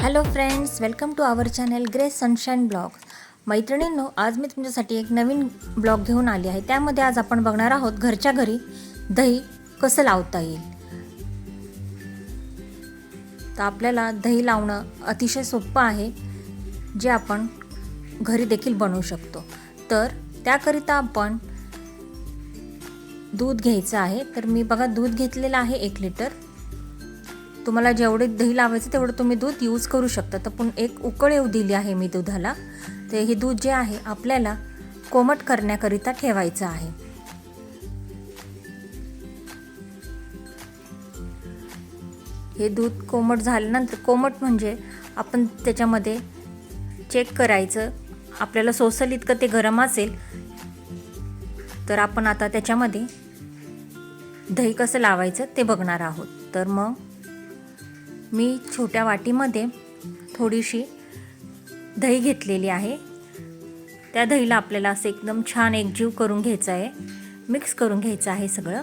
Hello friends welcome to our channel Grace Sunshine Blog मैत्रिणींनो आज मी तुमच्यासाठी एक नवीन ब्लॉग घेऊन आली आहे. त्यामध्ये आज आपण बघणार आहोत घरच्या घरी दही कसं लावता येईल. तर आपल्याला दही लावणं अतिशय सोपं आहे जे आपण घरी देखील बनवू शकतो. तर त्याकरिता आपण दूध घ्यायचं आहे. तर मी बघा दूध घेतलेलं आहे एक लिटर. तुम्हाला जेवढे दही लावायचं तेवढं तुम्ही दूध यूज करू शकता. तर पण एक उकळ येऊ दिली आहे मी दुधाला. तर हे दूध जे आहे आपल्याला कोमट करण्याकरिता ठेवायचं आहे. हे दूध कोमट झाल्यानंतर कोमट म्हणजे आपण त्याच्यामध्ये चेक करायचं. आपल्याला सोसल इतकं ते गरम असेल तर आपण आता त्याच्यामध्ये दही कसं लावायचं ते बघणार आहोत. तर मग मी छोट्या वाटीमध्ये थोडीशी दही घेतलेली आहे. त्या दहीला आपल्याला असं एकदम छान एकजीव करून घ्यायचं आहे. मिक्स करून घ्यायचं आहे सगळं.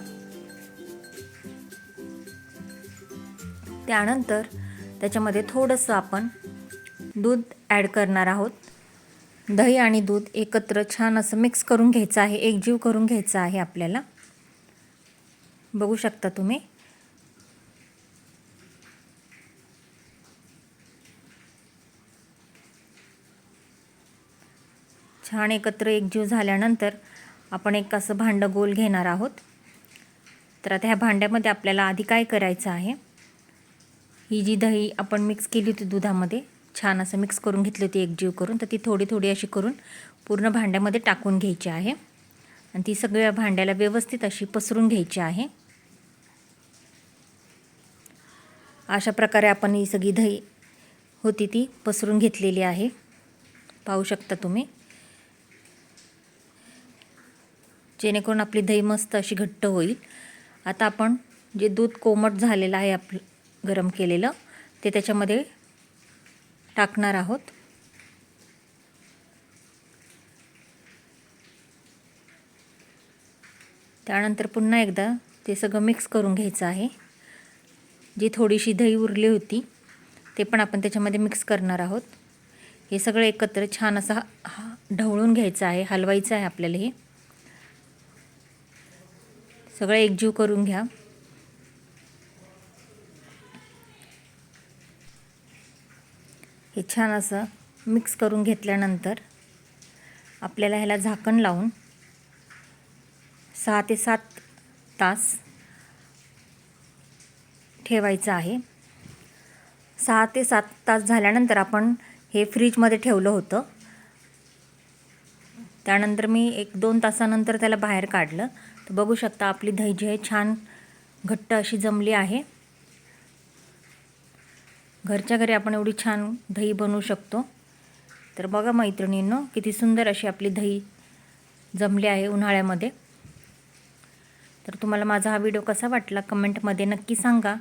त्यानंतर त्याच्यामध्ये थोडंसं आपण दूध ॲड करणार आहोत. दही आणि दूध एकत्र छान असं मिक्स करून घ्यायचं आहे. एकजीव करून घ्यायचं आहे आपल्याला. बघू शकता तुम्ही. छान एकत्र एकजीव झाल्यानंतर आपण एक असं भांडं गोल घेणार आहोत. तर आता ह्या भांड्यामध्ये आपल्याला आधी काय करायचं आहे? ही जी दही आपण मिक्स केली होती दुधामध्ये छान असं मिक्स करून घेतली होती एकजीव करून तर ती थोडी थोडी अशी करून पूर्ण भांड्यामध्ये टाकून घ्यायची आहे. आणि ती सगळ्या भांड्याला व्यवस्थित अशी पसरून घ्यायची आहे. अशा प्रकारे आपण ही सगळी दही होती ती पसरून घेतलेली आहे. पाहू शकता तुम्ही. जेणेकरून आपली दही मस्त अशी घट्ट होईल. आता आपण जे दूध कोमट झालेलं आहे आपलं गरम केलेलं ते त्याच्यामध्ये टाकणार आहोत. त्यानंतर पुन्हा एकदा ते सगळं मिक्स करून घ्यायचं आहे. जी थोडीशी दही उरली होती ते पण आपण त्याच्यामध्ये मिक्स करणार आहोत. हे सगळं एकत्र छान असं हा ढवळून घ्यायचं आहे हलवायचं आहे आपल्याला हे. सगळं एकजीव करून घ्या. हे छान असं मिक्स करून घेतल्यानंतर आपल्याला ह्याला झाकण लावून सहा ते सात तास ठेवायचं आहे. सहा ते सात तास झाल्यानंतर आपण हे फ्रीजमध्ये ठेवलं होतं. त्यानंतर मी एक दोन तासानंतर त्याला बाहेर काढलं. तर बघू शकता आपली दही जी आहे छान घट्ट अशी जमली आहे. घरच्या घरी आपण एवढी छान दही बनवू शकतो. तर बघा मैत्रिणींनो किती सुंदर अशी आपली दही जमली आहे उन्हाळ्यामध्ये. तर तुम्हाला माझा हा व्हिडिओ कसा वाटला कमेंटमध्ये नक्की सांगा.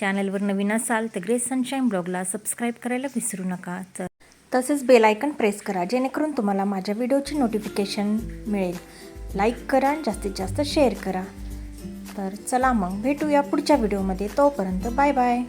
चॅनलवर नवीन असाल तर ग्रेस सनशाईन ब्लॉगला सबस्क्राईब करायला विसरू नका. तर तसेच बेल आयकन प्रेस करा जेणेकरून तुम्हाला माझ्या व्हिडिओची नोटिफिकेशन मिळेल. लाईक करा आणि जास्तीत जास्त शेअर करा. तर चला मग भेटूया पुढच्या व्हिडिओमध्ये तोपर्यंत बाय बाय